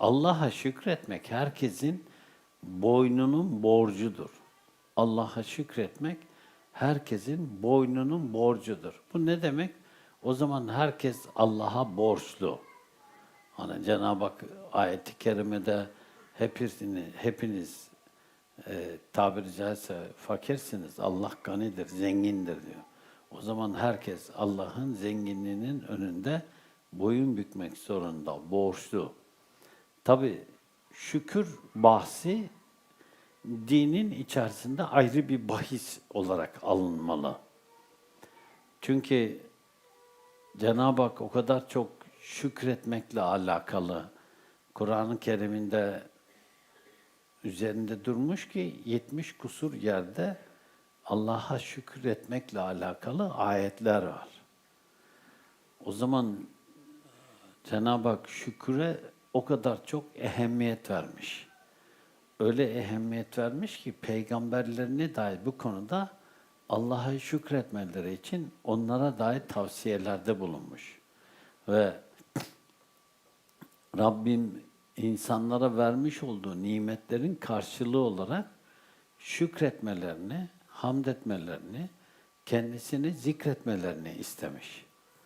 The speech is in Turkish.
Allah'a şükretmek herkesin boynunun borcudur. Allah'a şükretmek herkesin boynunun borcudur. Bu ne demek? O zaman herkes Allah'a borçlu. Hani Cenab-ı Hak ayeti kerimede hepiniz, hepiniz e, tabiri caizse fakirsiniz. Allah ganidir, zengindir diyor. O zaman herkes Allah'ın zenginliğinin önünde boyun bükmek zorunda, borçlu. Tabi şükür bahsi dinin içerisinde ayrı bir bahis olarak alınmalı. Çünkü Cenab-ı Hak o kadar çok şükretmekle alakalı Kur'an-ı Kerim'inde üzerinde durmuş ki 70 kusur yerde Allah'a şükür etmekle alakalı ayetler var. O zaman Cenab-ı Hak şüküre o kadar çok ehemmiyet vermiş. Öyle ehemmiyet vermiş ki peygamberlerine dair bu konuda Allah'a şükretmeleri için onlara dair tavsiyelerde bulunmuş. Ve Rabbim insanlara vermiş olduğu nimetlerin karşılığı olarak şükretmelerini, hamd etmelerini, kendisini zikretmelerini istemiş.